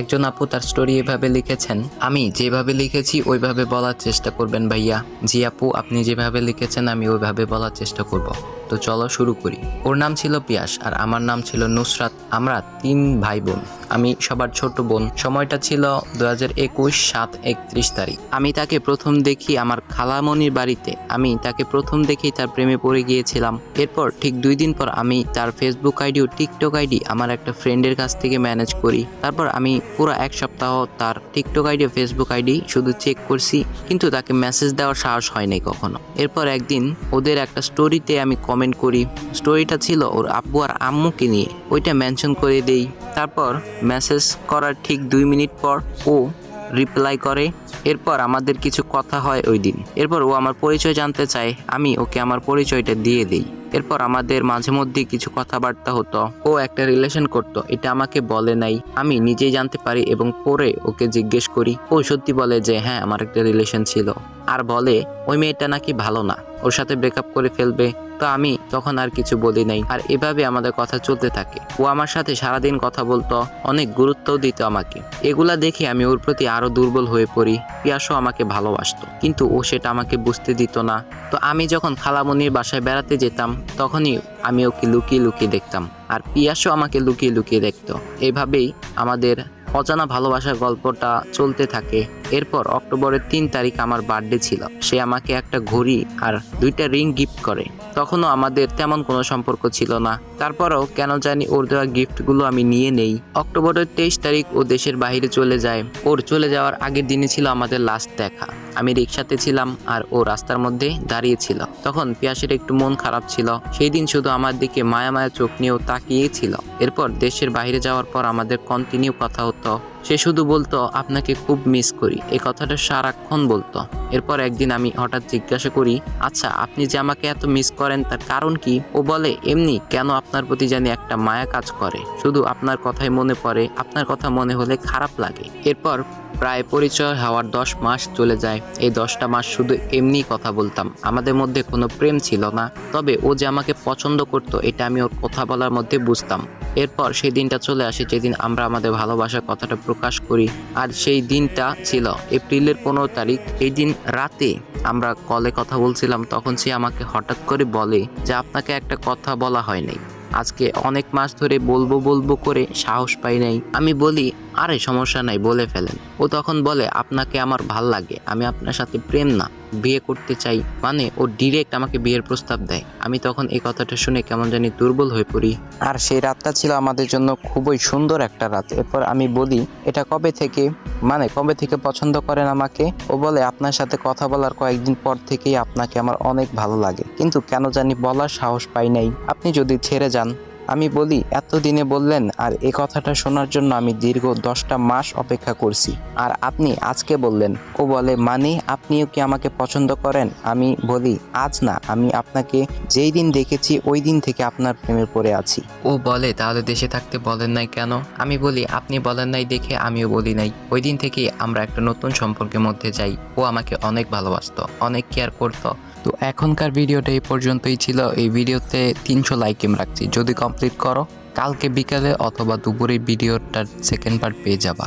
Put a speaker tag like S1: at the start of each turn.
S1: একজন আপু তার স্টোরি এভাবে লিখেছেন, আমি যেভাবে লিখেছি, ওইভাবে বলার চেষ্টা করবেন ভাইয়া। জি আপু, আপনি যেভাবে লিখেছেন, আমি ওইভাবে বলার চেষ্টা করব। তো চলো শুরু করি। ওর নাম ছিল পিয়াস আর আমার নাম ছিল নুসরাত। আমরা তিন ভাই বোন আমি সবার ছোট বোন। সময়টা ছিল দু হাজার একুশ সাত একত্রিশ তারিখ। আমি তাকে প্রথম দেখি আমার খালামনির বাড়িতে। আমি তাকে প্রথম দেখি তার প্রেমে পড়ে গিয়েছিলাম। এরপর ঠিক দুই দিন পর আমি তার ফেসবুক আইডি ও টিকটক আইডি আমার একটা ফ্রেন্ডের কাছ থেকে ম্যানেজ করি। তারপর আমি পুরো এক সপ্তাহ তার টিকটক আইডি ও ফেসবুক আইডি শুধু চেক করছি, কিন্তু তাকে মেসেজ দেওয়ার সাহস হয়নি কখনো। এরপর একদিন ওদের একটা স্টোরিতে আমি কমেন্ট করি। স্টোরিটা ছিল ওর আব্বু আর আম্মুকে নিয়ে। ওইটা মেনশন করে দেই। তারপর মেসেজ করার ঠিক দুই মিনিট পর ও রিপ্লাই করে। এরপর আমাদের কিছু কথা হয় ওই দিন। এরপর ও আমার পরিচয় জানতে চায়। আমি ওকে আমার পরিচয়টা দিয়ে দিই। এরপর আমাদের মাঝে মধ্যে কিছু কথাবার্তা হতো। ও একটা রিলেশন করতো। এটা আমাকে বলে নাই। আমি নিজেই জানতে পারি এবং পরে ওকে জিজ্ঞেস করি। ও সত্যি বলে যে হ্যাঁ আমার একটা রিলেশন ছিল। আর বলে, ওই মেয়েটা নাকি ভালো না, ওর সাথে ব্রেকআপ করে ফেলবে। তো আমি তখন আর কিছু বলি নাই। আর এভাবে আমাদের কথা চলতে থাকে। ও আমার সাথে সারাদিন কথা বলতো, অনেক গুরুত্বও দিত আমাকে। এগুলা দেখে আমি ওর প্রতি আরও দুর্বল হয়ে পড়ি। পিয়াসও আমাকে ভালোবাসতো। কিন্তু ও সেটা আমাকে বুঝতে দিত না। তো আমি যখন খালামনির বাসায় বেড়াতে যেতাম, তখনই আমি ওকে লুকিয়ে লুকিয়ে দেখতাম। আর পিয়াসও আমাকে লুকিয়ে লুকিয়ে দেখতো। এভাবেই আমাদের অজানা ভালোবাসার গল্পটা চলতে থাকে। এরপর অক্টোবরের তিন তারিখ আমার বার্থডে ছিল। সে আমাকে একটা ঘড়ি আর দুইটা রিং গিফট করে। তখনও আমাদের তেমন কোনো সম্পর্ক ছিল না। তারপরও কেন জানি ওর দেওয়া গিফটগুলো আমি নিয়ে নেই। অক্টোবরের তেইশ তারিখ ও দেশের বাইরে চলে যায়। ওর চলে যাওয়ার আগের দিনে ছিল আমাদের লাস্ট দেখা। আমি রিক্সাতে ছিলাম আর ও রাস্তার মধ্যে দাঁড়িয়েছিল তখন পিয়াসের একটু মন খারাপ ছিল। সেই দিন শুধু আমার দিকে মায়া মায়া চোখ নিয়েও তাকিয়েই ছিল। এরপর দেশের বাইরে যাওয়ার পর আমাদের কন্টিনিউ কথা হতো। সে শুধু বলতো, আপনাকে খুব মিস করি। এই কথাটা সারাক্ষণ বলতো। এরপর একদিন আমি হঠাৎ জিজ্ঞাসা করি আচ্ছা আপনি যে আমাকে এত মিস করেন তার কারণ কি? ও বলে, এমনি কেন আপনার প্রতি জানি একটা মায়া কাজ করে? শুধু আপনার কথাই মনে পড়ে, আপনার কথা মনে হলে খারাপ লাগে। এরপর প্রায় পরিচয় হওয়ার দশ মাস চলে যায়। এই দশটা মাস শুধু এমনি কথা বলতাম। আমাদের মধ্যে কোনো প্রেম ছিল না। তবে ও যে আমাকে পছন্দ করতো, এটা আমি ওর কথা বলার মধ্যে বুঝতাম। এরপর সেই দিনটা চলে আসে যেদিন আমরা আমাদের ভালোবাসার কথাটা প্রকাশ করি। আর সেই দিনটা ছিল এপ্রিলের পনেরো তারিখ। এই দিন রাতে আমরা কলে কথা বলছিলাম, তখন সে আমাকে হঠাৎ করে বলে যে আপনাকে একটা কথা বলা হয় নাই। আজকে অনেক মাস ধরে বলব বলব করে সাহস পাই নাই। আমি বলি, আরে, সমস্যা নাই, বলে ফেলেন। ও তখন বলে, আপনাকে আমার ভালো লাগে, আমি আপনার সাথে প্রেম না। বিয়ে করতে চাই মানে ও ডিরেক্ট আমাকে বিয়ের প্রস্তাব দেয়। আমি তখন এই কথাটা শুনে কেমন জানি দুর্বল হয়ে পড়ি। আর সেই রাতটা ছিল আমাদের জন্য খুবই সুন্দর একটা রাত। এরপর আমি বলি, এটা কবে থেকে? মানে কবে থেকে পছন্দ করেন আমাকে? ও বলে, আপনার সাথে কথা বলার কয়েকদিন পর থেকেই আপনাকে আমার অনেক ভালো লাগে। কিন্তু কেন জানি বলার সাহস পাই নাই। আপনি যদি ছেড়ে যান আমি বলি, এতদিনে বললেন, আর এই কথাটা শোনার জন্য আমি দীর্ঘ দশটা মাস অপেক্ষা করছি। আর আপনি আজকে বললেন। ও বলে মানে আপনিও কি আমাকে পছন্দ করেন? আমি বলি, আজ না, আমি আপনাকে যেই দিন দেখেছি, ওই দিন থেকে আপনার প্রেমে পড়ে আছি। ও বলে, তাহলে দেশে থাকতে বলেন নাই কেন? আমি বলি, আপনি বলেন নাই দেখে আমিও বলি নাই। ওই দিন থেকে আমরা একটা নতুন সম্পর্কের মধ্যে যাই। ও আমাকে অনেক ভালোবাসতো, অনেক কেয়ার করতো। তো এখনকার ভিডিওটা এই পর্যন্তই ছিল। এই ভিডিওতে তিনশো লাইক রাখছি। যদি কমপ্লিট করো। কালকে বিকালে অথবা দুপুরে ভিডিওটার সেকেন্ড পার্ট পেয়ে যাবা।